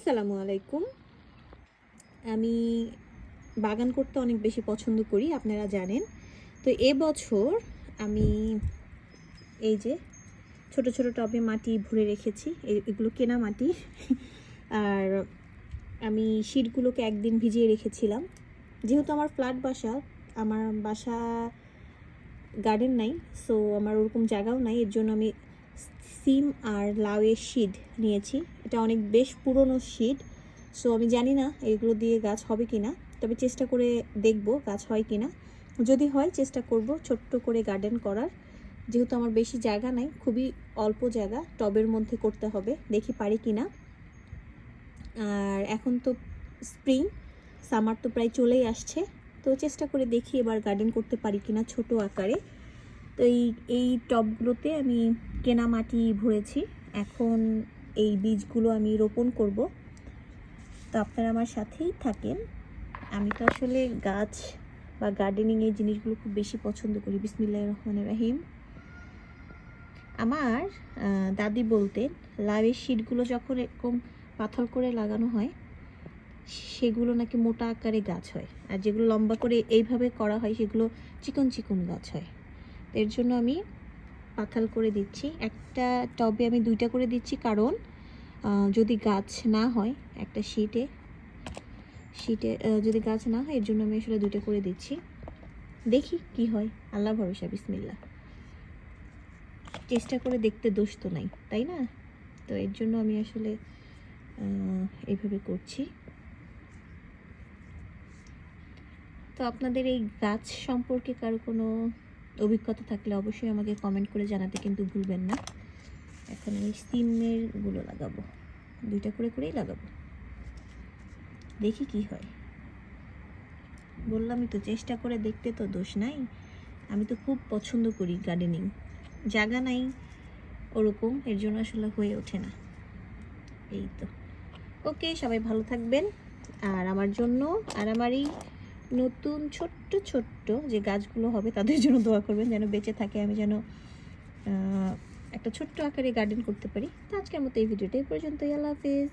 আসসালামু আলাইকুম। আমি বাগান করতে অনেক বেশি পছন্দ করি, আপনারা জানেন। তো এবছর আমি এই যে ছোট ছোট টবে মাটি ভরে রেখেছি এগুলো কেনা মাটি। আর আমি শীটগুলোকে একদিন ভিজিয়ে রেখেছিলাম। যেহেতু আমার ফ্ল্যাট বাসা, আমার বাসা গার্ডেন নাই, সো আমার ওরকম জায়গাও নাই, এর জন্য আমি সিম আর লাউয়ের শিড নিয়েছি। এটা অনেক বেশ পুরনো শিড সো আমি জানি না এগুলো দিয়ে গাছ হবে কি না তবে চেষ্টা করে দেখব গাছ হয় কি না যদি হয়, চেষ্টা করব ছোট্ট করে গার্ডেন করার। যেহেতু আমার বেশি জায়গা নাই, খুবই অল্প জায়গা, টবের মধ্যে করতে হবে, দেখি পারি কি না আর এখন তো স্প্রিং সামার তো প্রায় চলেই আসছে, তো চেষ্টা করে দেখি এবার গার্ডেন করতে পারি কিনা ছোট আকারে। তো এই এই টবগুলোতে আমি কেনা মাটি ভরেছি, এখন এই বীজগুলো আমি রোপণ করব। তো আপনারা আমার সাথেই থাকেন। আমি তো আসলে গাছ বা গার্ডেনিং এই জিনিসগুলো খুব বেশি পছন্দ করি। বিসমিল্লাহ রহমান রাহিম। আমার দাদি বলতেন, লাউয়ের শিটগুলো যখন এরকম পাথর করে লাগানো হয়, সেগুলো নাকি মোটা আকারে গাছ হয়। আর যেগুলো লম্বা করে এইভাবে করা হয়, সেগুলো চিকন চিকন গাছ হয়। এর জন্য আমি পাথাল করে দিচ্ছি। একটা টবে আমি দুইটা করে দিচ্ছি কারণ যদি গাছ না হয় একটা শীটে শীটে যদি গাছ না হয় এর জন্য আমি আসলে দুইটা করে দিচ্ছি। দেখি কি হয়। আল্লাহ ভরসা বিসমিল্লা চেষ্টা করে দেখতে দোষ তো নাই তাই না? তো এর জন্য আমি আসলে আহ, এইভাবে করছি। তো আপনাদের এই গাছ সম্পর্কে কারও কোনো অভিজ্ঞতা থাকলে অবশ্যই আমাকে কমেন্ট করে জানাতে কিন্তু ভুলবেন না। এখন আমি সিমেরগুলো লাগাবো। দুইটা করে করেই লাগাবো। দেখি কি হয়। বললামই তো, চেষ্টা করে দেখতে তো দোষ নাই। আমি তো খুব পছন্দ করি গার্ডেনিং জায়গা নাই ওরকম, এর জন্য আসলে হয়ে ওঠে না। এই তো। ওকে সবাই ভালো থাকবেন। আর আমার জন্য, আর আমার এই নতুন ছোট্ট ছোট্ট যে গাছগুলো হবে তাদের জন্য দোয়া করবেন যেন বেঁচে থাকে, আমি যেন একটা ছোট্ট আকারে গার্ডেন করতে পারি। তো আজকের মতো এই ভিডিওটা এই পর্যন্তই। আল্লাহ হাফেজ।